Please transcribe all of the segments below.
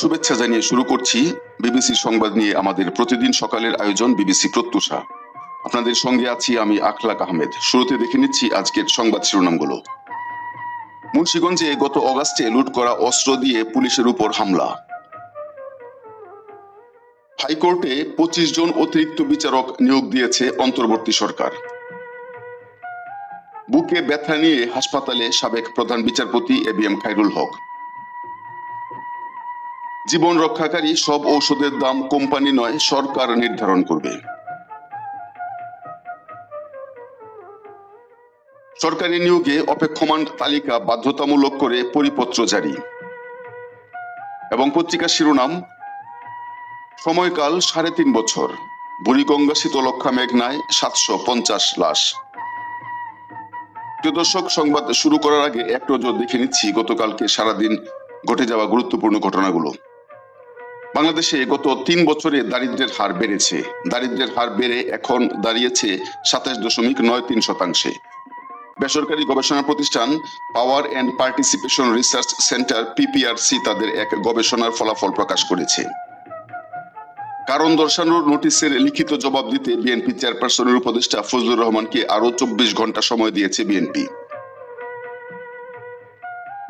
শুভেচ্ছা জানিয়ে শুরু করছি বিবিসি সংবাদ নিয়ে আমাদের প্রতিদিন সকালের আয়োজন বিবিসি প্রত্যুষা। আপনাদের সঙ্গে আছি আমি আখলাক আহমেদ। শুরুতে দেখে নিচ্ছি আজকের সংবাদ শিরোনামগুলো। মুন্সিগঞ্জে গত অগাস্টে লুট করা অস্ত্র দিয়ে পুলিশের উপর হামলা। হাইকোর্টে পঁচিশ জন অতিরিক্ত বিচারক নিয়োগ দিয়েছে অন্তর্বর্তী সরকার। বুকে ব্যথা নিয়ে হাসপাতালে সাবেক প্রধান বিচারপতি A B M Khairul Haque. জীবন রক্ষাকারী সব ঔষধের দাম কোম্পানি নয়, সরকার নির্ধারণ করবে। সরকারি নিয়োগে অপেক্ষমান তালিকা বাধ্যতামূলক করে পরিপত্র জারি। এবং পত্রিকার শিরোনাম, সময়কাল সাড়ে তিন বছর। বুড়িগঙ্গা শীতলক্ষা মেঘনায় সাতশো পঞ্চাশ লাশ। দর্শক, সংবাদ শুরু করার আগে এক নজর দেখে নিচ্ছি গতকালকে সারাদিন ঘটে যাওয়া গুরুত্বপূর্ণ ঘটনাগুলো। বাংলাদেশে গত তিন বছরে দারিদ্র্যের হার বেড়েছে। দারিদ্র্যের হার বেড়ে এখন দাঁড়িয়েছে সাতাশ দশমিক নয় তিন শতাংশে। বেসরকারি গবেষণা প্রতিষ্ঠান power and participation research centre PPRC তাদের এক গবেষণার ফলাফল প্রকাশ করেছে। কারণ দর্শানোর নোটিশের লিখিত জবাব দিতে বিএনপি চেয়ারপারসনের উপদেষ্টা ফজলুর রহমানকে আরও চব্বিশ ঘণ্টা সময় দিয়েছে বিএনপি।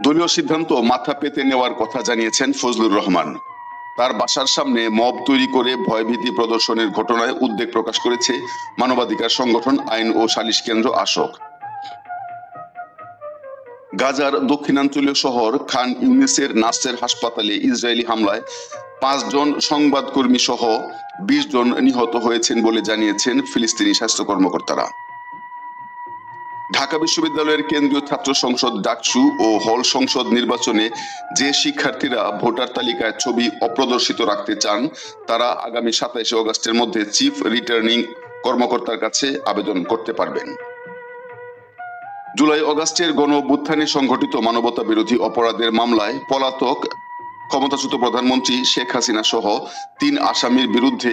দলীয় সিদ্ধান্ত মাথা পেতে নেওয়ার কথা জানিয়েছেন ফজলুর রহমান। তার বাসার সামনে মব তৈরি করে ভয়ভীতি প্রদর্শনের ঘটনায় উদ্বেগ প্রকাশ করেছে মানবাধিকার সংগঠন, আইন ও সালিশ কেন্দ্র আশোক গাজার দক্ষিণাঞ্চলীয় শহর খান ইউনিসের নাসের হাসপাতালে ইসরায়েলি হামলায় পাঁচজন সংবাদকর্মী সহ বিশ জন নিহত হয়েছেন বলে জানিয়েছেন ফিলিস্তিনি স্বাস্থ্য কর্মকর্তারা। ঢাকা বিশ্ববিদ্যালয়ের কেন্দ্রীয় ছাত্র সংসদ ডাকসু ও হল সংসদ নির্বাচনে যে শিক্ষার্থীরা ভোটার তালিকায় ছবি অপ্রদর্শিত রাখতে চান, তারা আগামী সাতাইশে অগস্টের মধ্যে চিফ রিটার্নিং কর্মকর্তার কাছে আবেদন করতে পারবেন। জুলাই অগাস্টের গণ অভ্যুত্থানে সংঘটিত মানবতা বিরোধী অপরাধের মামলায় পলাতক ক্ষমতাচ্যুত প্রধানমন্ত্রী শেখ হাসিনা সহ তিন আসামির বিরুদ্ধে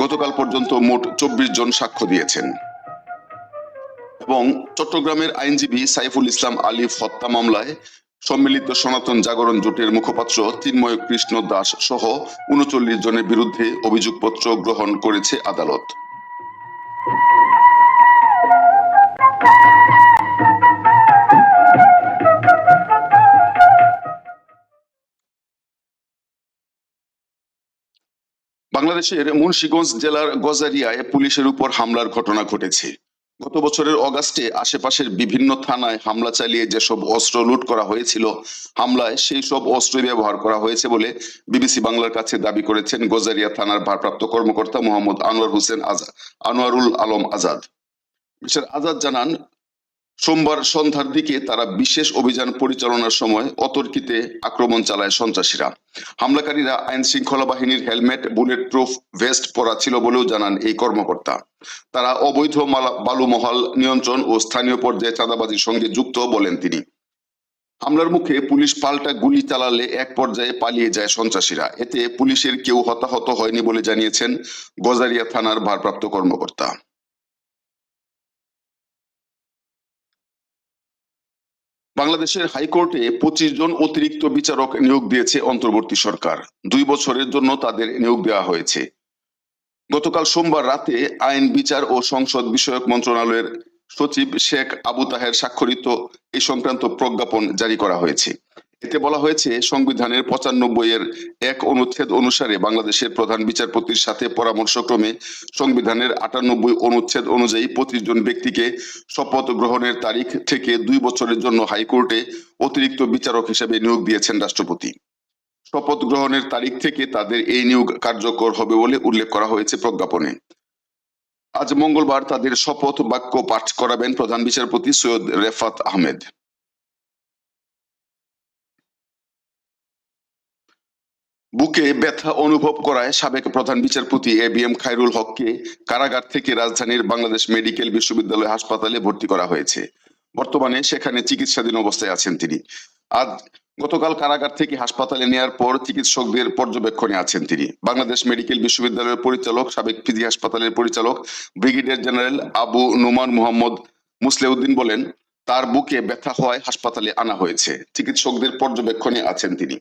গতকাল পর্যন্ত মোট চব্বিশ জন সাক্ষ্য দিয়েছেন। এবং চট্টগ্রামের আইনজীবী সাইফুল ইসলাম আলিফ হত্যা মামলায় সম্মিলিত সনাতন জাগরণ জোটের মুখপাত্র চিন্ময় কৃষ্ণ দাস সহ উনচল্লিশ জনের বিরুদ্ধে অভিযোগপত্র গ্রহণ করেছে আদালত। বাংলাদেশের মুন্সিগঞ্জ জেলার গজারিয়ায় পুলিশের উপর হামলার ঘটনা ঘটেছে। গত বছরের অগাস্টে আশেপাশের বিভিন্ন থানায় হামলা চালিয়ে যেসব অস্ত্র লুট করা হয়েছিল, হামলায় সেই সব অস্ত্র ব্যবহার করা হয়েছে বলে বিবিসি বাংলার কাছে দাবি করেছেন গোজারিয়া থানার ভারপ্রাপ্ত কর্মকর্তা মোহাম্মদ আনোয়ার হোসেন আজাদ আনোয়ারুল আলম আজাদ। মিস্টার আজাদ জানান সোমবার সন্ধ্যার দিকে তারা বিশেষ অভিযান পরিচালনার সময় অতর্কিতে আক্রমণ চালায় সন্ত্রাসীরা। হামলাকারীরা আইন শৃঙ্খলা বাহিনীর হেলমেট বুলেট প্রুফ ভেস্ট পরা ছিল বলেও জানান এই কর্মকর্তা। তারা অবৈধ বালুমহাল নিয়ন্ত্রণ ও স্থানীয় পর্যায়ে চাঁদাবাজির সঙ্গে যুক্ত বলেন তিনি। হামলার মুখে পুলিশ পাল্টা গুলি চালালে এক পর্যায়ে পালিয়ে যায় সন্ত্রাসীরা। এতে পুলিশের কেউ হতাহত হয়নি বলে জানিয়েছেন গজারিয়া থানার ভারপ্রাপ্ত কর্মকর্তা। বাংলাদেশের হাইকোর্টে পঁচিশ জন অতিরিক্ত বিচারক নিয়োগ দিয়েছে অন্তর্বর্তী সরকার। দুই বছরের জন্য তাদের নিয়োগ দেওয়া হয়েছে। গতকাল সোমবার রাতে আইন, বিচার ও সংসদ বিষয়ক মন্ত্রণালয়ের সচিব শেখ আবু তাহের স্বাক্ষরিত এই সংক্রান্ত প্রজ্ঞাপন জারি করা হয়েছে। এতে বলা হয়েছে, সংবিধানের পঁচানব্বই এর এক অনুচ্ছেদ অনুসারে বাংলাদেশের প্রধান বিচারপতির সাথে পরামর্শক্রমে সংবিধানের আটানব্বই অনুচ্ছেদ অনুযায়ী পঁচিশ জন ব্যক্তিকে শপথ গ্রহণের তারিখ থেকে দুই বছরের জন্য হাইকোর্টে অতিরিক্ত বিচারক হিসেবে নিয়োগ দিয়েছেন রাষ্ট্রপতি। শপথ গ্রহণের তারিখ থেকে তাদের এই নিয়োগ কার্যকর হবে বলে উল্লেখ করা হয়েছে প্রজ্ঞাপনে। আজ মঙ্গলবার তাদের শপথ বাক্য পাঠ করাবেন প্রধান বিচারপতি সৈয়দ রেফাত আহমেদ। বুকে ব্যথা অনুভব করায় সাবেক প্রধান বিচারপতি এ বি এম খায়রুল হককে কারাগার থেকে রাজধানীর বাংলাদেশ মেডিকেল বিশ্ববিদ্যালয় হাসপাতালে ভর্তি করা হয়েছে। বর্তমানে সেখানে চিকিৎসাধীন অবস্থায় আছেন তিনি। আজ গতকাল কারাগার থেকে হাসপাতালে নেয়ার পর চিকিৎসকদের পর্যবেক্ষণে আছেন তিনি। বাংলাদেশ মেডিকেল বিশ্ববিদ্যালয়ের পরিচালক, সাবেক পিজি হাসপাতালের পরিচালক, ব্রিগেডিয়ার জেনারেল আবু নোমান মোহাম্মদ মুসলেউদ্দিন বলেন, তার বুকে ব্যথা হওয়ায় হাসপাতালে আনা হয়েছে। চিকিৎসকদের পর্যবেক্ষণে আছেন তিনি।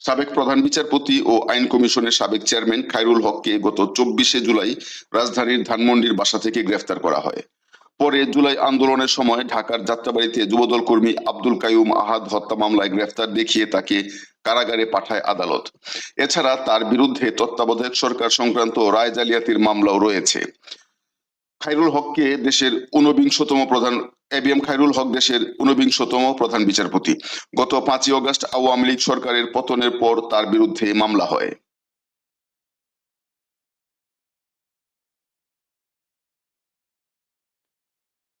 সাবেক প্রধান বিচারপতি ও আইন কমিশনের সাবেক চেয়ারম্যান খায়রুল হককে গত চব্বিশে জুলাই রাজধানীর ধানমন্ডির বাসা থেকে গ্রেফতার করা হয়। পরে জুলাই আন্দোলনের সময় ঢাকার যাত্রাবাড়িতে যুবদল কর্মী আব্দুল কাইয়ুম আহাদ হত্যা মামলায় গ্রেফতার দেখিয়ে তাকে কারাগারে পাঠায় আদালত। এছাড়া তার বিরুদ্ধে তত্ত্বাবধায়ক সরকার সংক্রান্ত রায় জালিয়াতির মামলাও রয়েছে। খায়রুল হককে দেশের ঊনবিংশতম প্রধান এবিএম খায়রুল হক দেশের ঊনবিংশতম প্রধান বিচারপতি। গত পাঁচই অগস্ট আওয়ামী লীগ সরকারের পতনের পর তার বিরুদ্ধে মামলা হয়।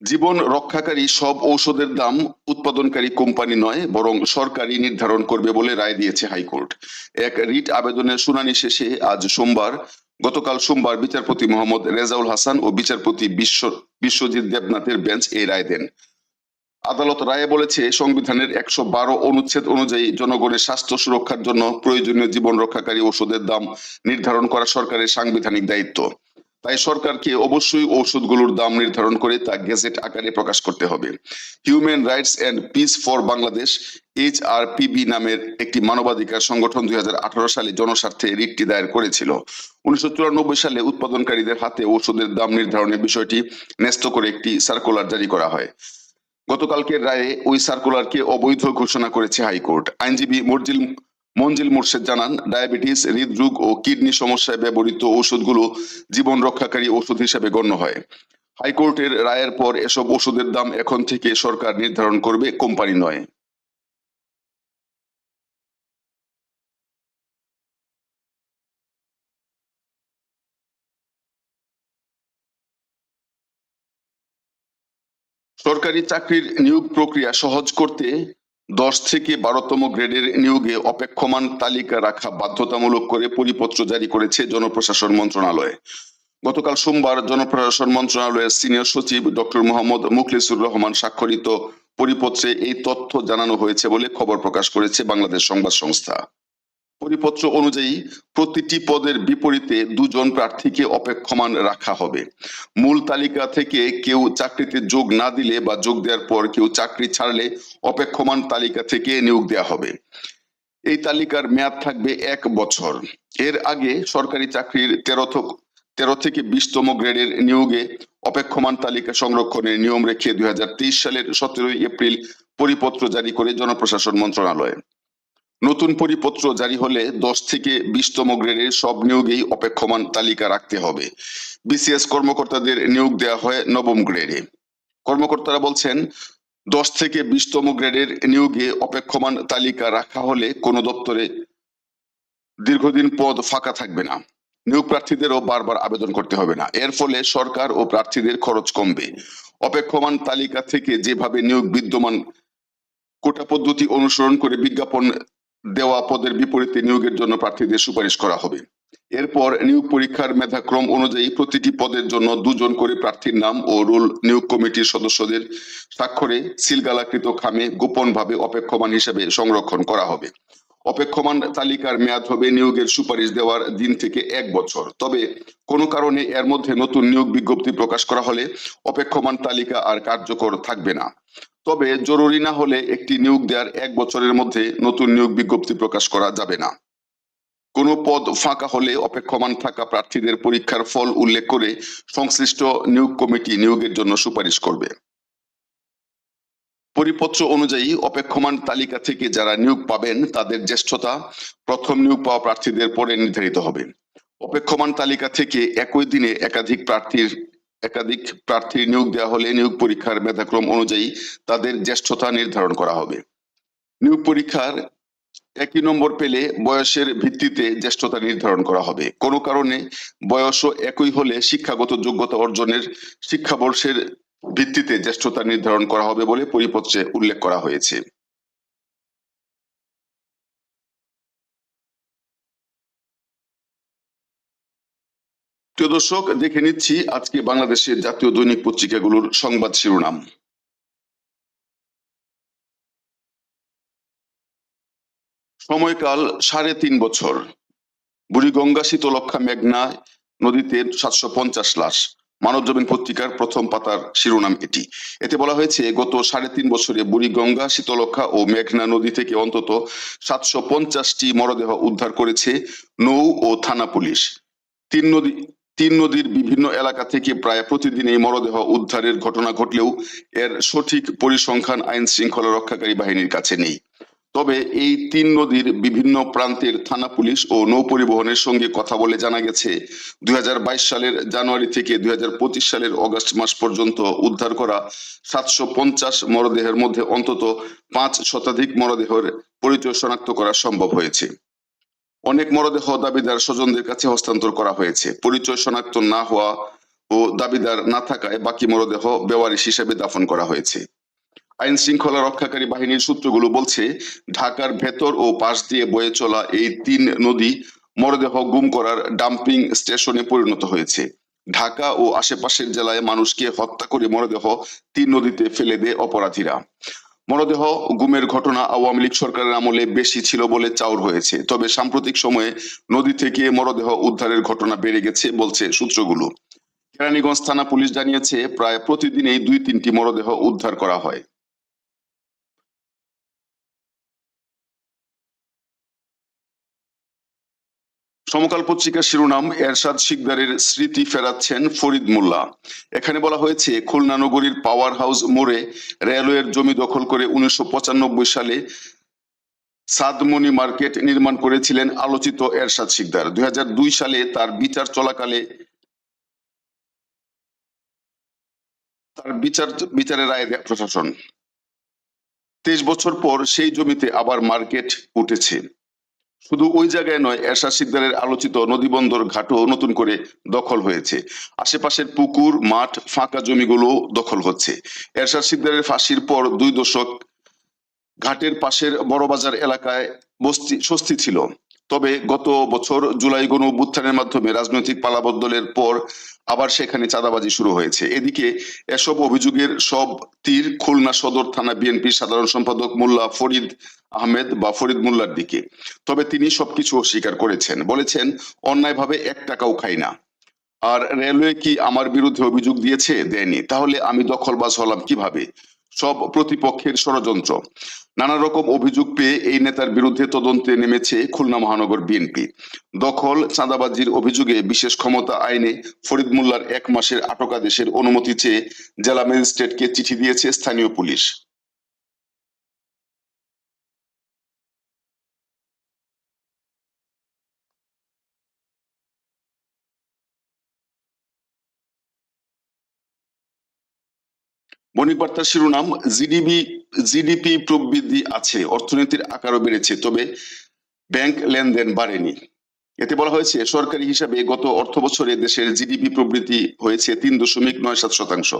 জীবন রক্ষাকারী সব ঔষধের দাম উৎপাদনকারী কোম্পানি নয়, বরং সরকারই নির্ধারণ করবে বলে রায় দিয়েছে হাইকোর্ট। এক রিট আবেদনের শুনানি শেষে আজ সোমবার গতকাল সোমবার বিচারপতি মোহাম্মদ রেজাউল হাসান ও বিচারপতি বিশ্ব বিশ্বজিৎ দেবনাথের বেঞ্চ এই রায় দেন। আদালত রায়ে বলেছে, সংবিধানের একশো বারো অনুচ্ছেদ অনুযায়ী জনগণের স্বাস্থ্য সুরক্ষার জন্য প্রয়োজনীয় জীবন রক্ষাকারী ওষুধের দাম নির্ধারণ করা সরকারের সাংবিধানিক দায়িত্ব। তাই সরকারকে অবশ্যই ঔষধগুলোর দাম নির্ধারণ করে তা গেজেট আকারে প্রকাশ করতে হবে। Human rights and peace for Bangladesh H R PB নামের একটি মানবাধিকার সংগঠন দুই সালে জনস্বার্থে রিটটি দায়ের করেছিল। উনিশশো চুরানব্বই সালে উৎপাদনকারীদের হাতে ঔষধের দাম নির্ধারণের বিষয়টি ন্যস্ত করে একটি সার্কুলার জারি করা হয়। গতকালকের রায়ে ওই সার্কুলারকে অবৈধ ঘোষণা করেছে হাইকোর্ট। আইনজীবী মর্জিল মঞ্জিল মোর্শেদ জানান, ডায়াবেটিস, হৃদরোগ ও কিডনি সমস্যায় ব্যবহৃত ওষুধগুলো জীবন রক্ষাকারী ওষুধ হিসেবে গণ্য হয়। হাইকোর্টের রায়ের পর এসব ওষুধের দাম এখন থেকে সরকার নির্ধারণ করবে কোম্পানি নয়। সরকারি চাকরির নিয়োগ প্রক্রিয়া সহজ করতে দশ থেকে বারোতম গ্রেডের নিয়োগে অপেক্ষমান তালিকা রাখা বাধ্যতামূলক করে পরিপত্র জারি করেছে জনপ্রশাসন মন্ত্রণালয়। গতকাল সোমবার জনপ্রশাসন মন্ত্রণালয়ের সিনিয়র সচিব ডক্টর মোহাম্মদ মুখলিসুর রহমান স্বাক্ষরিত পরিপত্রে এই তথ্য জানানো হয়েছে বলে খবর প্রকাশ করেছে বাংলাদেশ সংবাদ সংস্থা। পরিপত্র অনুযায়ী প্রতিটি পদের বিপরীতে দুজন প্রার্থীকে অপেক্ষমান রাখা হবে। মূল তালিকা থেকে কেউ চাকরিতে যোগ না দিলে বা যোগ দেওয়ার পর কেউ চাকরি ছাড়লে অপেক্ষমান তালিকা থেকে নিয়োগ দেওয়া হবে। এই তালিকার মেয়াদ থাকবে এক বছর। এর আগে সরকারি চাকরির তেরো তেরো থেকে বিশতম গ্রেডের নিয়োগে অপেক্ষমান তালিকা সংরক্ষণের নিয়ম রেখে দুই হাজার তেইশ সালের সতেরোই এপ্রিল পরিপত্র জারি করে জনপ্রশাসন মন্ত্রণালয়। নতুন পরিপত্র জারি হলে দশ থেকে বিশতম গ্রেডের সব নিয়োগেই অপেক্ষমান তালিকা রাখতে হবে। বিসিএস কর্মকর্তাদের নিয়োগ দেওয়া হয় নবম গ্রেডে। কর্মকর্তারা বলছেন, দশ থেকে বিশতম গ্রেডের নিয়োগে অপেক্ষমান তালিকা রাখা হলে কোনো দপ্তরে দীর্ঘদিন পদ ফাঁকা থাকবে না। নিয়োগ প্রার্থীদেরও বারবার আবেদন করতে হবে না। এর ফলে সরকার ও প্রার্থীদের খরচ কমবে। অপেক্ষমান তালিকা থেকে যেভাবে নিয়োগ বিদ্যমান কোটা পদ্ধতি অনুসরণ করে বিজ্ঞাপন দেওয়া পদের বিপরীতে নিয়োগের জন্য প্রার্থীদের সুপারিশ করা হবে। এরপর নিয়োগ পরীক্ষার মেধাক্রম অনুযায়ী প্রতিটি পদের জন্য দুজন করে প্রার্থীর নাম ও রোল নিয়োগ কমিটির সদস্যদের স্বাক্ষরে সিলগালাকৃত খামে গোপনভাবে অপেক্ষমান হিসেবে সংরক্ষণ করা হবে। অপেক্ষমান তালিকার মেয়াদ হবে নিয়োগের সুপারিশ দেওয়ার দিন থেকে এক বছর। তবে কোনো কারণে এর মধ্যে নতুন নিয়োগ বিজ্ঞপ্তি প্রকাশ করা হলে অপেক্ষমান তালিকা আর কার্যকর থাকবে না। তবে জরুরি না হলে একটি নিয়োগ দেওয়ার এক বছরের মধ্যে নতুন নিয়োগ বিজ্ঞপ্তি প্রকাশ করা যাবে না। কোনো পদ ফাঁকা হলে অপেক্ষমান থাকা প্রার্থীদের পরীক্ষার ফল উল্লেখ করে সংশ্লিষ্ট নিয়োগ কমিটি নিয়োগের জন্য সুপারিশ করবে। পরিপত্র অনুযায়ী অপেক্ষমান তালিকা থেকে যারা নিয়োগ পাবেন তাদের জ্যেষ্ঠতা প্রথম নিয়োগ পাওয়া প্রার্থীদের পরে নির্ধারিত হবে। অপেক্ষমান তালিকা থেকে একই দিনে একাধিক প্রার্থীর একাধিক প্রার্থী নিয়োগ দেওয়া হলে নিয়োগ পরীক্ষার মেধাক্রম অনুযায়ী তাদের জ্যেষ্ঠতা নির্ধারণ করা হবে। নিয়োগ পরীক্ষার একই নম্বর পেলে বয়সের ভিত্তিতে জ্যেষ্ঠতা নির্ধারণ করা হবে। কোনো কারণে বয়সও একই হলে শিক্ষাগত যোগ্যতা অর্জনের শিক্ষাবর্ষের ভিত্তিতে জ্যেষ্ঠতা নির্ধারণ করা হবে বলে পরিপত্রে উল্লেখ করা হয়েছে। প্রিয় দর্শক, দেখে নিচ্ছি আজকে বাংলাদেশের জাতীয় দৈনিক পত্রিকাগুলোর সংবাদ শিরোনাম। সময়কাল সাড়ে তিন বছর। বুড়িগঙ্গা শীতলক্ষা মেঘনা নদীতে সাতশো পঞ্চাশ লাশ। মানবজমিন পত্রিকার প্রথম পাতার শিরোনাম এটি। এতে বলা হয়েছে, গত সাড়ে তিন বছরে বুড়িগঙ্গা শীতলক্ষা ও মেঘনা নদী থেকে অন্তত সাতশো পঞ্চাশটি মরদেহ উদ্ধার করেছে নৌ ও থানা পুলিশ। তিন নদী তিন নদীর বিভিন্ন এলাকা থেকে প্রায় প্রতিদিন এই মরদেহ উদ্ধারের ঘটনা ঘটলেও এর সঠিক পরিসংখ্যান, আইন শৃঙ্খলা রক্ষাকারী বাহিনীর কাছে নেই। তবে এই তিন নদীর বিভিন্ন প্রান্তের থানা পুলিশ ও নৌ পরিবহনের সঙ্গে কথা বলে জানা গেছে, দুই হাজার বাইশ সালের জানুয়ারি থেকে দুই হাজার পঁচিশ সালের অগস্ট মাস পর্যন্ত উদ্ধার করা সাতশো পঞ্চাশ মরদেহের মধ্যে অন্তত পাঁচ শতাধিক মরদেহের পরিচয় শনাক্ত করা সম্ভব হয়েছে। অনেক মরদেহ দাবিদার স্বজনদের কাছে হস্তান্তর করা হয়েছে। পরিচয় শনাক্ত না হওয়া ও দাবিদার না থাকায় বাকি মরদেহ বেওয়ারিশ হিসেবে দাফন করা হয়েছে। আইন শৃঙ্খলা রক্ষাকারী বাহিনীর সূত্রগুলো বলছে, ঢাকার ভেতর ও পাশ দিয়ে বয়ে চলা এই তিন নদী মরদেহ গুম করার ডাম্পিং স্টেশনে পরিণত হয়েছে। ঢাকা ও আশেপাশের জেলায় মানুষকে হত্যা করে মরদেহ তিন নদীতে ফেলে দেয় অপরাধীরা। মরদেহ গুমের ঘটনা আওয়ামী লীগ সরকারের আমলে বেশি ছিল বলে চাউর হয়েছে। তবে সাম্প্রতিক সময়ে নদী থেকে মরদেহ উদ্ধারের ঘটনা বেড়ে গেছে বলছে সূত্রগুলো। কেরানীগঞ্জ থানা পুলিশ জানিয়েছে, প্রায় প্রতিদিনই দুই তিনটি মরদেহ উদ্ধার করা হয়। সমকাল পত্রিকার শিরোনাম এরশাদ শিকদারের স্মৃতি ফেরাচ্ছেন ফরিদ মোল্লা। এখানে বলা হয়েছে, খুলনা নগরীর পাওয়ার হাউস মোড়ে রেলওয়ের জমি দখল করে উনিশশো পঁচানব্বই সালে সাদমণি মার্কেট নির্মাণ করেছিলেন আলোচিত এরশাদ শিকদার। দু হাজার দুই সালে তার বিচার চলাকালে তার বিচার, বিচারের রায় প্রশাসন। তেইশ বছর পর সেই জমিতে আবার মার্কেট উঠেছে। শুধু ওই জায়গায় নয়, এরশাদ সিকদারের আলোচিত নদীবন্দর ঘাটও নতুন করে দখল হয়েছে। আশেপাশের পুকুর, মাঠ, ফাঁকা জমিগুলো দখল হচ্ছে। এরশাদ সিকদারের ফাঁসির পর দুই দশক ঘাটের পাশের বড়বাজার এলাকায় বস্তি স্বস্তি ছিল। তবে গত বছর জুলাই গণ অভ্যুত্থানের মাধ্যমে রাজনৈতিক পালাবদলের পর আবার সেখানে চাঁদাবাজি শুরু হয়েছে। এদিকে এসব অভিযোগের সব তীর খুলনা সদর থানা বিএনপির সাধারণ সম্পাদক মোল্লা ফরিদ আহমেদ বা ফরিদ মোল্লার দিকে। তবে তিনি সবকিছু অস্বীকার করেছেন। বলেছেন, অন্যায়ভাবে এক টাকাও খাই না। আর রেলওয়ে কি আমার বিরুদ্ধে অভিযোগ দিয়েছে? দেয়নি। তাহলে আমি দখলবাজ হলাম কীভাবে? সব প্রতিপক্ষের ষড়যন্ত্র। নানা রকম অভিযোগ পেয়ে এই নেতার বিরুদ্ধে তদন্তে নেমেছে খুলনা মহানগর বিএনপি। দখল চাঁদাবাজির অভিযোগে বিশেষ ক্ষমতা আইনে ফরিদ মোল্লার এক মাসের আটকাদেশের অনুমতি চেয়ে জেলা ম্যাজিস্ট্রেটকে চিঠি দিয়েছে স্থানীয় পুলিশ। বণিক বার্তার শিরোনাম, জিডিপি জিডিপি প্রবৃদ্ধি আছে, অর্থনীতির আকারও বেড়েছে, তবে ব্যাংক লেনদেন বাড়েনি। এতে বলা হয়েছে, সরকারি হিসাবে গত অর্থ বছরে দেশের জিডিপি প্রবৃদ্ধি হয়েছে তিন দশমিক নয় সাত শতাংশ।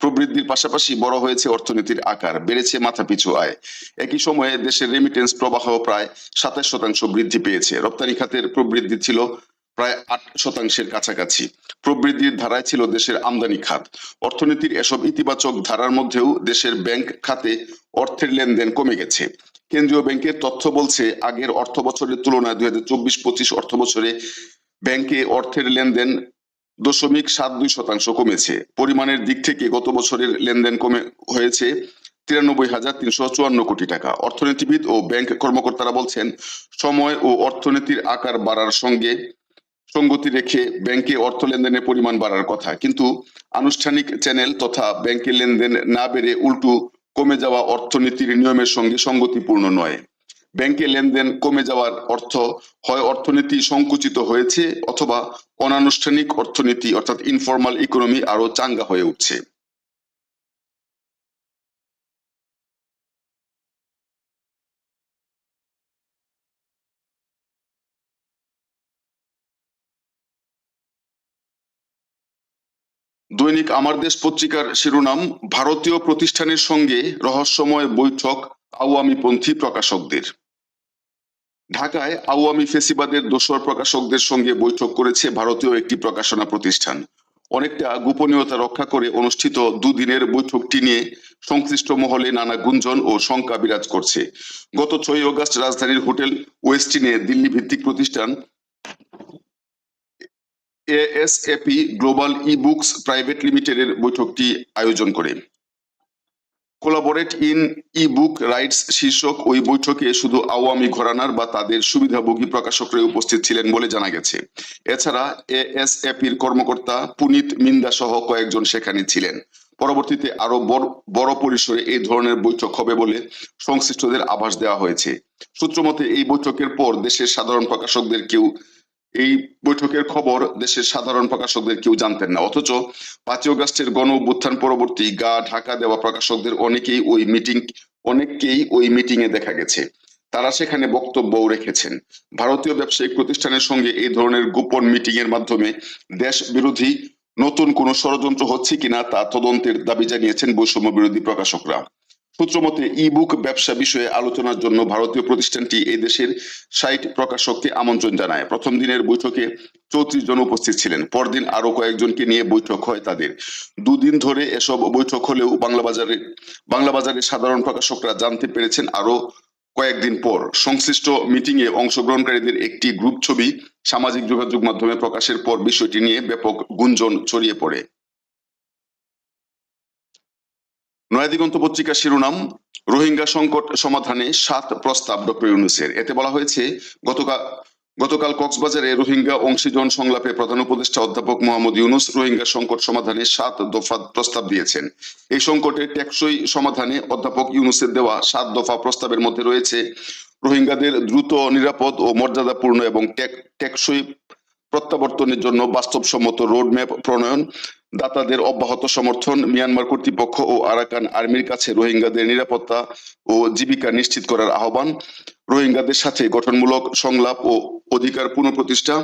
প্রবৃদ্ধির পাশাপাশি বড় হয়েছে অর্থনীতির আকার, বেড়েছে মাথাপিছু আয়। একই সময়ে দেশের রেমিটেন্স প্রবাহ প্রায় সাতাশ শতাংশ বৃদ্ধি পেয়েছে। রপ্তানি খাতের প্রবৃদ্ধি ছিল প্রায় আট শতাংশের কাছাকাছি। প্রবৃদ্ধির ধারায় ছিল দেশের আমদানি খাত। অর্থনীতির এসব ইতিবাচক ধারার মধ্যেও দেশের ব্যাংক খাতে অর্থের লেনদেন কমে গেছে। কেন্দ্রীয় ব্যাংকের তথ্য বলছে, আগের অর্থ বছরের তুলনায় দুই হাজার চব্বিশ, পঁচিশ অর্থ বছরে ব্যাংকে অর্থের লেনদেন দশমিক সাত দুই শতাংশ কমেছে। পরিমাণের দিক থেকে গত বছরের লেনদেন কমে হয়েছে তিরানব্বই হাজার তিনশো চুয়ান্ন কোটি টাকা। অর্থনীতিবিদ ও ব্যাংক কর্মকর্তারা বলছেন, সময় ও অর্থনীতির আকার বাড়ার সঙ্গে সঙ্গতি রেখে ব্যাংকে অর্থ লেনদেনের পরিমাণ বাড়ার কথা। কিন্তু আনুষ্ঠানিক চ্যানেল তথা ব্যাংকে লেনদেন না বেড়ে উল্টো কমে যাওয়া অর্থনীতির নিয়মের সঙ্গে সঙ্গতিপূর্ণ নয়। ব্যাংকে লেনদেন কমে যাওয়ার অর্থ হয় অর্থনীতি সংকুচিত হয়েছে অথবা অনানুষ্ঠানিক অর্থনীতি অর্থাৎ ইনফর্মাল ইকোনমি আরও চাঙ্গা হয়ে উঠছে। দৈনিক আমার দেশ পত্রিকার শিরোনাম, ভারতীয় প্রতিষ্ঠানের সঙ্গে রহস্যময় বৈঠক আওয়ামীপন্থী প্রকাশকদের। ঢাকায় আওয়ামী ফেসিবাদের দোসর প্রকাশকদের সঙ্গে বৈঠক করেছে ভারতীয় একটি প্রকাশনা প্রতিষ্ঠান। অনেকটা গোপনীয়তা রক্ষা করে অনুষ্ঠিত দুদিনের বৈঠকটি নিয়ে সংশ্লিষ্ট মহলে নানা গুঞ্জন ও শঙ্কা বিরাজ করছে। গত ছয় অগস্ট রাজধানীর হোটেল ওয়েস্টিনে দিল্লি ভিত্তিক প্রতিষ্ঠান এএসএপি গ্লোবাল বুকস প্রাইভেট লিমিটেডের বৈঠকটি আয়োজন করে। Collaborate in E book rights শীর্ষক ওই বৈঠকে শুধু আওয়ামী ঘরানার বা তাদের সুবিধাভোগী প্রকাশকরা উপস্থিত ছিলেন বলে জানা গেছে। এছাড়া এএসএপির কর্মকর্তা পুনিত মিন্দা সহ কয়েকজন সেখানে ছিলেন। পরবর্তীতে আরও বড় বড় পরিসরে এই ধরনের বৈঠক হবে বলে সংশ্লিষ্টদের আভাস দেওয়া হয়েছে। সূত্রমতে এই বৈঠকের পর দেশের সাধারণ প্রকাশকদের কেউ এই বৈঠকের খবর দেশের সাধারণ প্রকাশকদের কেউ জানতেন না। অথচ পাঁচই অগাস্টের গণ অভ্যুত্থান পরবর্তী গা ঢাকা দেওয়া প্রকাশকদের অনেকেই ওই মিটিং, অনেককেই ওই মিটিং এ দেখা গেছে। তারা সেখানে বক্তব্যও রেখেছেন। ভারতীয় ব্যবসায়িক প্রতিষ্ঠানের সঙ্গে এই ধরনের গোপন মিটিং এর মাধ্যমে দেশ বিরোধী নতুন কোন ষড়যন্ত্র হচ্ছে কিনা তা তদন্তের দাবি জানিয়েছেন বৈষম্য বিরোধী প্রকাশকরা। সূত্রমতে ই বুক ব্যবসা বিষয়ে আলোচনার জন্য ভারতীয় প্রতিষ্ঠানটি এই দেশের ষাট প্রকাশককে আমন্ত্রণ জানায়। প্রথম দিনের বৈঠকে চৌত্রিশ জন উপস্থিত ছিলেন। পরদিন আরও কয়েকজনকে নিয়ে বৈঠক হয় তাদের। দুদিন ধরে এসব বৈঠক হলেও বাংলা বাজারে বাংলা বাজারের সাধারণ প্রকাশকরা জানতে পেরেছেন আরও কয়েকদিন পর। সংশ্লিষ্ট মিটিং এ অংশগ্রহণকারীদের একটি গ্রুপ ছবি সামাজিক যোগাযোগ মাধ্যমে প্রকাশের পর বিষয়টি নিয়ে ব্যাপক গুঞ্জন ছড়িয়ে পড়ে। নয়াদিগন্ত পত্রিকার শিরোনাম, রোহিঙ্গা সংকট সমাধানে সাত প্রস্তাব ডক্টর ইউনুসের। এতে বলা হয়েছে, গতকাল গতকাল কক্সবাজারে রোহিঙ্গা অংশীজন সংলাপে প্রধান উপদেষ্টা অধ্যাপক মোহাম্মদ ইউনুস রোহিঙ্গা সংকট সমাধানে সাত দফা প্রস্তাব দিয়েছেন। এই সংকটের টেকসই সমাধানে অধ্যাপক ইউনুসের দেওয়া সাত দফা প্রস্তাবের মধ্যে রয়েছে, রোহিঙ্গাদের দ্রুত, নিরাপদ ও মর্যাদাপূর্ণ এবং টেকসই প্রত্যাবর্তনের জন্য বাস্তবসম্মত রোডম্যাপ প্রণয়ন দাতাদের অব্যাহত সমর্থন মিয়ানমার কর্তৃপক্ষ ও আরাকান আর্মির কাছে রোহিঙ্গাদের নিরাপত্তা ও জীবিকা নিশ্চিত করার আহ্বান। রোহিঙ্গাদের সাথে গঠনমূলক সংলাপ ও অধিকার পুনঃপ্রতিষ্ঠা।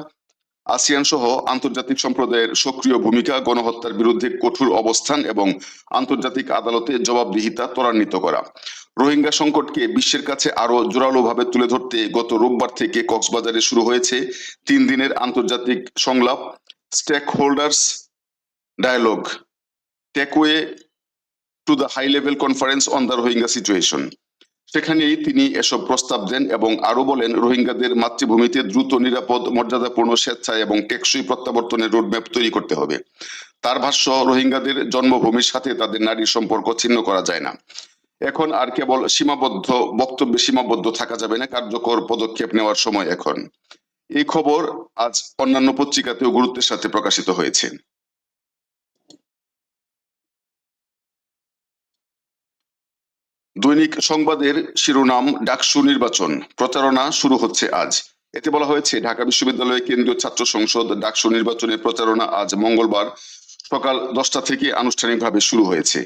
আসিয়ান সহ আন্তর্জাতিক সম্প্রদায়ের সক্রিয় ভূমিকা, গণহত্যার বিরুদ্ধে কঠোর অবস্থান এবং আন্তর্জাতিক আদালতে জবাবদিহিতা ত্বরান্বিত করা। রোহিঙ্গা সংকটকে বিশ্বের কাছে আরও জোরালোভাবে তুলে ধরতে গত রোববার থেকে কক্সবাজারে শুরু হয়েছে তিন দিনের আন্তর্জাতিক সংলাপ। Stakeholders dialogue takeaway to the high level conference on the Rohingya situation সেখানেই তিনি এসব প্রস্তাব দেন এবং আরও বলেন, রোহিঙ্গাদের মাতৃভূমিতে দ্রুত, নিরাপদ, মর্যাদাপূর্ণ, স্বেচ্ছায় এবং টেকসই প্রত্যাবর্তনের রোডম্যাপ তৈরি করতে হবে। তার ভাষ্য, রোহিঙ্গাদের জন্মভূমির সাথে তাদের নারীর সম্পর্ক ছিন্ন করা যায় না। এখন আর কেবল সীমাবদ্ধ, বক্তব্যে সীমাবদ্ধ থাকা যাবে না, কার্যকর পদক্ষেপ নেওয়ার সময় এখন। এই খবর আজ অন্যান্য পত্রিকাতেও গুরুত্বের সাথে প্রকাশিত হয়েছে। দৈনিক সংবাদের শিরোনাম, ডাকসু নির্বাচন। প্রচারণা শুরু হচ্ছে আজ। এতে বলা হয়েছে, ঢাকা বিশ্ববিদ্যালয়ের কেন্দ্রীয় ছাত্র সংসদ ডাকসু নির্বাচনের প্রচারণা আজ মঙ্গলবার সকাল দশটা থেকে আনুষ্ঠানিকভাবে শুরু হয়েছে।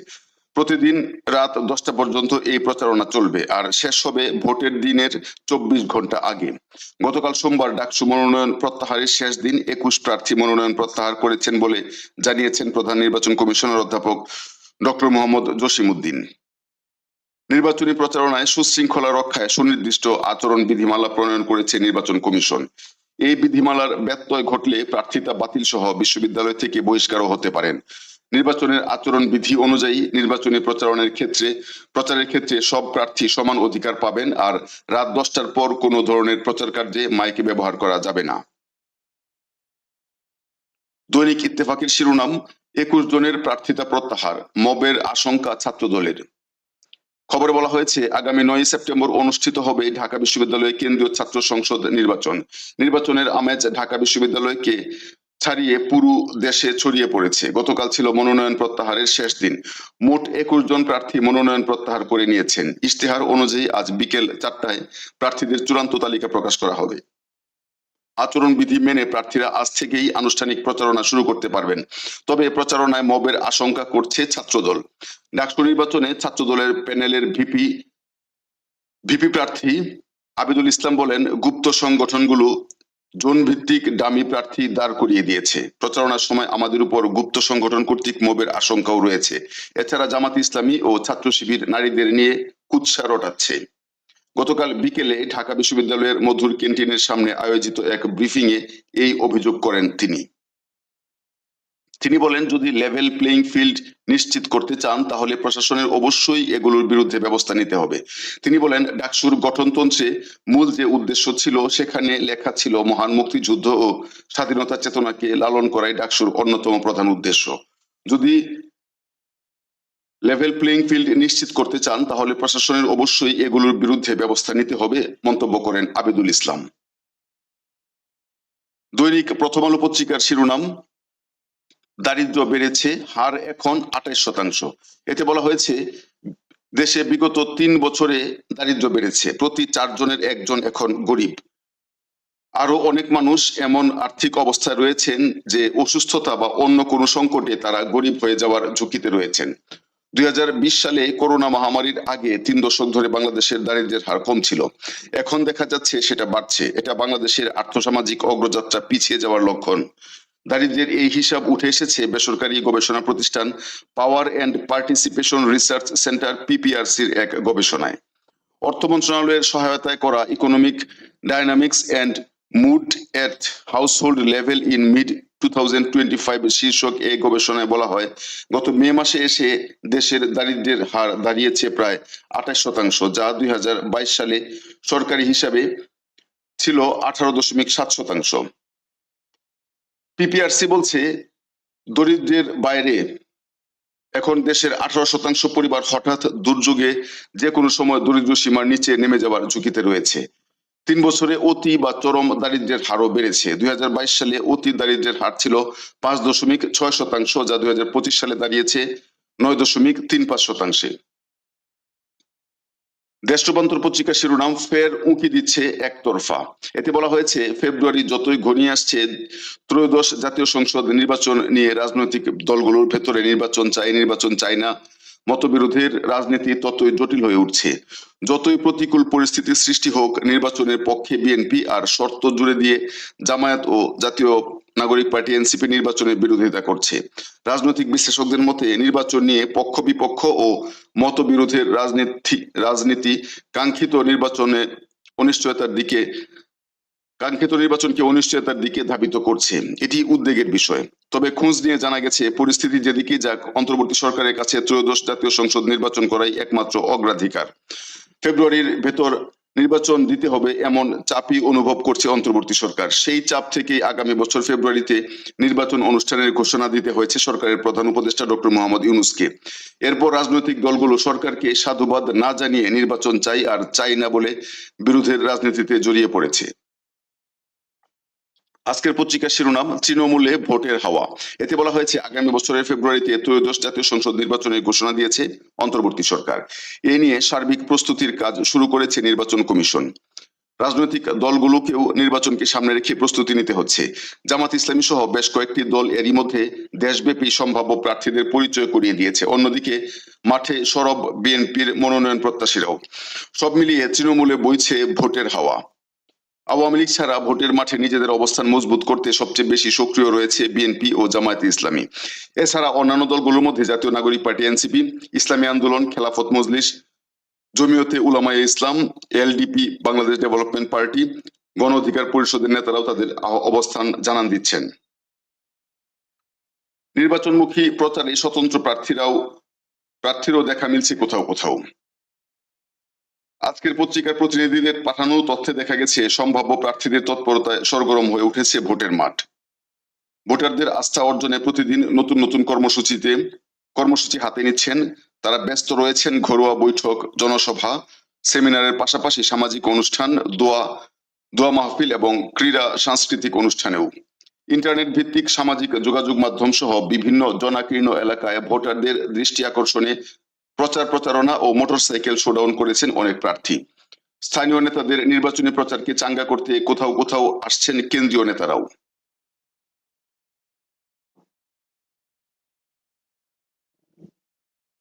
প্রতিদিন রাত দশটা পর্যন্ত এই প্রচারণা চলবে, আর শেষ হবে ভোটের দিনের চব্বিশ ঘণ্টা আগে। গতকাল সোমবার ডাকসু মনোনয়ন প্রত্যাহারের শেষ দিন একুশ প্রার্থী মনোনয়ন প্রত্যাহার করেছেন বলে জানিয়েছেন প্রধান নির্বাচন কমিশনার অধ্যাপক ডক্টর মোহাম্মদ জসিমউদ্দিন। নির্বাচনী প্রচারণায় সুশৃঙ্খলা রক্ষায় সুনির্দিষ্ট আচরণ বিধিমালা প্রণয়ন করেছে নির্বাচন কমিশন। এই বিধিমালার ব্যত্যয় ঘটলে প্রার্থিতা বাতিল সহ বিশ্ববিদ্যালয় থেকে বহিষ্কারও হতে পারেন। নির্বাচনের আচরণ বিধি অনুযায়ী নির্বাচনী প্রচারণের ক্ষেত্রে, প্রচারের ক্ষেত্রে সব প্রার্থী সমান অধিকার পাবেন আর রাত দশটার পর কোনো ধরনের প্রচার কার্যে মাইকে ব্যবহার করা যাবে না। দৈনিক ইত্তেফাকের শিরোনাম, একুশ জনের প্রার্থিতা প্রত্যাহার, মবের আশঙ্কা ছাত্র দলের খবরে বলা হয়েছে, আগামী নয় সেপ্টেম্বর অনুষ্ঠিত হবে ঢাকা বিশ্ববিদ্যালয়ে কেন্দ্রীয় ছাত্র সংসদ নির্বাচন। নির্বাচনের আমেজ ঢাকা বিশ্ববিদ্যালয়কে ছাড়িয়ে পুরো দেশে ছড়িয়ে পড়েছে। গতকাল ছিল মনোনয়ন প্রত্যাহারের শেষ দিন। মোট একুশ জন প্রার্থী মনোনয়ন প্রত্যাহার করে নিয়েছেন। ইশতেহার অনুযায়ী আজ বিকেল চারটায় প্রার্থীদের চূড়ান্ত তালিকা প্রকাশ করা হবে। আচরণ বিধি মেনে প্রার্থীরা আজ থেকেই আনুষ্ঠানিক প্রচারণা শুরু করতে পারবেন। তবে প্রচারণায় মবের আশঙ্কা করছে ছাত্রদল। ডাকসু নির্বাচনে ছাত্রদলের প্যানেলের ভিপি ভিপি প্রার্থী আবিদুল ইসলাম বলেন, গুপ্ত সংগঠনগুলো জোন ভিত্তিক ডামি প্রার্থী দাঁড় করিয়ে দিয়েছে। প্রচারণার সময় আমাদের উপর গুপ্ত সংগঠন কর্তৃক মবের আশঙ্কাও রয়েছে। এছাড়া জামাত ইসলামী ও ছাত্র শিবির নারীদের নিয়ে কুৎসা রটাচ্ছে। গতকাল বিকেলে ঢাকা বিশ্ববিদ্যালয়ের মধুর ক্যান্টিনের সামনে আয়োজিত এক ব্রিফিং এ এই অভিযোগ করেন তিনি। তিনি বলেন, যদি লেভেল প্লেইং ফিল্ড নিশ্চিত করতে চান, তাহলে প্রশাসনের অবশ্যই এগুলোর বিরুদ্ধে ব্যবস্থা নিতে হবে। তিনি বলেন, ডাকসুর গঠনতন্ত্রে মূল যে উদ্দেশ্য ছিল, সেখানে লেখা ছিল মহান মুক্তিযুদ্ধ ও স্বাধীনতা চেতনাকে লালন করাই ডাকসুর অন্যতম প্রধান উদ্দেশ্য। যদি লেভেল প্লেইং ফিল্ড নিশ্চিত করতে চান, তাহলে প্রশাসনের অবশ্যই এগুলোর বিরুদ্ধে ব্যবস্থা নিতে হবে, মন্তব্য করেন আবেদুল ইসলাম। দৈনিক প্রথম আলো পত্রিকার শিরোনাম, দারিদ্র বেড়েছে, হার এখন আঠাইশ শতাংশ। এতে বলা হয়েছে, দেশে বিগত তিন বছরে দারিদ্র বেড়েছে, প্রতি চারজনের একজন এখন গরিব। আরও অনেক মানুষ এমন আর্থিক অবস্থায় রয়েছেন যে অসুস্থতা বা অন্য কোনো সংকটে তারা গরিব হয়ে যাওয়ার ঝুঁকিতে রয়েছেন। দুই সালে করোনা মহামারীর আগে তিন দশক ধরে বাংলাদেশের দারিদ্র্যের হার কম ছিল। এখন দেখা যাচ্ছে সেটা বাড়ছে। এটা বাংলাদেশের আর্থসামাজিক অগ্রযাত্রা পিছিয়ে যাওয়ার লক্ষণ। দারিদ্র্যের এই হিসাব উঠে এসেছে বেসরকারি গবেষণা প্রতিষ্ঠান power and participation research centre পিপিআরসির এক গবেষণায়। অর্থ মন্ত্রণালয়ের সহায়তায় করা economic dynamics and mood at household level in mid to শীর্ষক এই গবেষণায় বলা হয়, গত মে মাসে এসে দেশের দারিদ্র্যের হার দাঁড়িয়েছে প্রায় আঠাশ শতাংশ, যা দুই হাজার বাইশ সালে সরকারি হিসাবে ছিল আঠারো দশমিক সাত শতাংশ। পিপিআরসি বলছে, দরিদ্রের বাইরে এখন দেশের আঠারো শতাংশ পরিবার হঠাৎ দুর্যোগে যে কোনো সময় দরিদ্র সীমার নিচে নেমে যাওয়ার ঝুঁকিতে রয়েছে। তিন বছরে অতি বা চরম দারিদ্রের হারও বেড়েছে। দুই হাজার বাইশ সালে অতি দারিদ্র্যের হার ছিল পাঁচ দশমিক ছয় শতাংশ, যা দুই হাজার পঁচিশ সালে দাঁড়িয়েছে নয় দশমিক তিন পাঁচ শতাংশে। দেশ রূপান্তর পত্রিকা শিরোনাম ফের উঁকি দিচ্ছে একতরফা। এতে বলা হয়েছে, ফেব্রুয়ারি যতই ঘনিয়ে আসছে, ত্রয়োদশ জাতীয় সংসদ নির্বাচন নিয়ে রাজনৈতিক দলগুলোর ভেতরে নির্বাচন চাই নির্বাচন চাই না মতবিরোধের রাজনীতি ততই জটিল হয়ে উঠছে। যতই প্রতিকূল পরিস্থিতির সৃষ্টি হোক, নির্বাচনের পক্ষে বিএনপি আর শর্ত জুড়ে দিয়ে জামায়াত ও জাতীয় নাগরিক পার্টি এনসিপি নির্বাচনের বিরোধিতা করছে। রাজনৈতিক বিশ্লেষকদের মতে, নির্বাচন নিয়ে পক্ষ বিপক্ষ ও মতবিরোধের রাজনীতি রাজনীতি কাঙ্ক্ষিত নির্বাচনে অনিশ্চয়তার দিকে কাঙ্ক্ষিত নির্বাচনকে অনিশ্চয়তার দিকে ধাবিত করছে, এটি উদ্বেগের বিষয়। তবে খোঁজ নিয়ে জানা গেছে, পরিস্থিতি যেদিকে যাক, অন্তর্বর্তী সরকারের কাছে ত্রয়োদশ জাতীয় সংসদ নির্বাচন করাই একমাত্র অগ্রাধিকার। ফেব্রুয়ারির ভেতর নির্বাচন দিতে হবে এমন চাপই অনুভব করছে অন্তর্বর্তী সরকার। সেই চাপ থেকে আগামী বছর ফেব্রুয়ারিতে নির্বাচন অনুষ্ঠানের ঘোষণা দিতে হয়েছে সরকারের প্রধান উপদেষ্টা ডক্টর মোহাম্মদ ইউনুসকে। এরপর রাজনৈতিক দলগুলো সরকারকে সাধুবাদ না জানিয়ে নির্বাচন চাই আর চাই না বলে বিরোধের রাজনীতিতে জড়িয়ে পড়েছে। আজকের পত্রিকার শিরোনাম, তৃণমূলে ভোটের হাওয়া। এতে বলা হয়েছে, আগামী বছরের ফেব্রুয়ারিতে ত্রয়োদশ জাতীয় সংসদ নির্বাচনের ঘোষণা দিয়েছে অন্তর্বর্তী সরকার। এ নিয়ে সার্বিক প্রস্তুতির কাজ শুরু করেছে নির্বাচন কমিশন। রাজনৈতিক দলগুলোকেও নির্বাচনকে সামনে রেখে প্রস্তুতি নিতে হচ্ছে। জামাত ইসলামী সহ বেশ কয়েকটি দল এরই মধ্যে দেশব্যাপী সম্ভাব্য প্রার্থীদের পরিচয় করিয়ে দিয়েছে। অন্যদিকে, মাঠে সরব বিএনপির মনোনয়ন প্রত্যাশীরাও। সব মিলিয়ে তৃণমূলে বইছে ভোটের হাওয়া। আওয়ামী লীগ ছাড়া ভোটের মাঠে নিজেদের অবস্থান মজবুত করতে সবচেয়ে বেশি সক্রিয় রয়েছে বিএনপি ও জামায়াতে ইসলামী। এছাড়া অন্যান্য দলগুলোর মধ্যে জাতীয় নাগরিক পার্টি এনসিপি, ইসলামী আন্দোলন, Khelafat Majlis, Jamiate Ulamaye Islam, LDP, Bangladesh development party, Gono Odhikar পরিষদের নেতারাও তাদের অবস্থান জানান দিচ্ছেন। নির্বাচনমুখী প্রচারে স্বতন্ত্র প্রার্থীরাও প্রার্থীরও দেখা মিলছে কোথাও কোথাও। আজকের পত্রিকার প্রতিনিধিদের পাঠানো তথ্যে দেখা গেছে, সম্ভাব্য প্রার্থীদের তৎপরতায় সরগরম হয়ে উঠেছে ভোটের মাঠ। ভোটারদের আস্থা অর্জনে প্রতিদিন নতুন নতুন কর্মসূচিতে, কর্মসূচি হাতে নিচ্ছেন। তারা ব্যস্ত রয়েছেন, ঘরোয়া বৈঠক, জনসভা, সেমিনারের পাশাপাশি সামাজিক অনুষ্ঠান, দোয়া দোয়া মাহফিল এবং ক্রীড়া সাংস্কৃতিক অনুষ্ঠানেও। ইন্টারনেট ভিত্তিক সামাজিক যোগাযোগ মাধ্যম সহ বিভিন্ন জনাকীর্ণ এলাকায় ভোটারদের দৃষ্টি আকর্ষণে প্রচার প্রচারণা ও মোটরসাইকেল শোডাউন করেছেন অনেক প্রার্থী। স্থানীয় নেতাদের নির্বাচনী প্রচারকে চাঙ্গা করতে কোথাও কোথাও আসছেন কেন্দ্রীয় নেতারাও।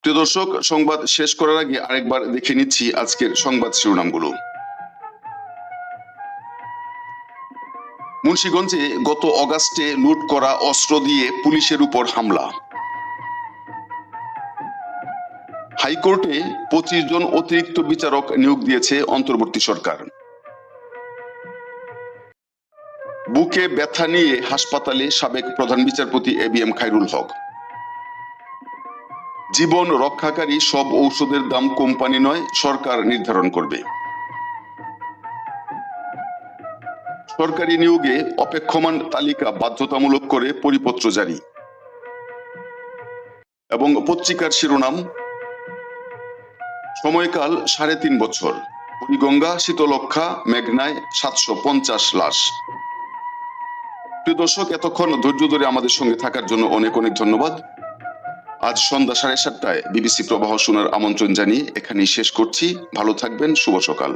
প্রিয় দর্শক, সংবাদ শেষ করার আগে আরেকবার দেখে নিচ্ছি আজকের সংবাদ শিরোনামগুলো। মুন্সিগঞ্জে গত অগাস্টে লুট করা অস্ত্র দিয়ে পুলিশের উপর হামলা। হাইকোর্টে পঁচিশ জন অতিরিক্ত বিচারক নিয়োগ দিয়েছে অন্তর্বর্তী সরকার। বুকে ব্যথা নিয়ে হাসপাতালে সাবেক প্রধান বিচারপতি A B M Khairul Haque. জীবন রক্ষাকারী সব ঔষধের দাম কোম্পানি নয়, সরকার নির্ধারণ করবে। সরকারি নিয়োগে অপেক্ষমান তালিকা বাধ্যতামূলক করে পরিপত্র জারি। এবং পত্রিকার শিরোনাম সময়কাল সাড়ে তিন বছর। বুড়িগঙ্গা শীতলক্ষা মেঘনায় সাতশো পঞ্চাশ লাশ। প্রিয় দর্শক, এতক্ষণ ধৈর্য ধরে আমাদের সঙ্গে থাকার জন্য অনেক অনেক ধন্যবাদ। আজ সন্ধ্যা সাড়ে সাতটায় বিবিসি প্রবাহ শোনার আমন্ত্রণ জানিয়ে এখানেই শেষ করছি। ভালো থাকবেন, শুভ সকাল।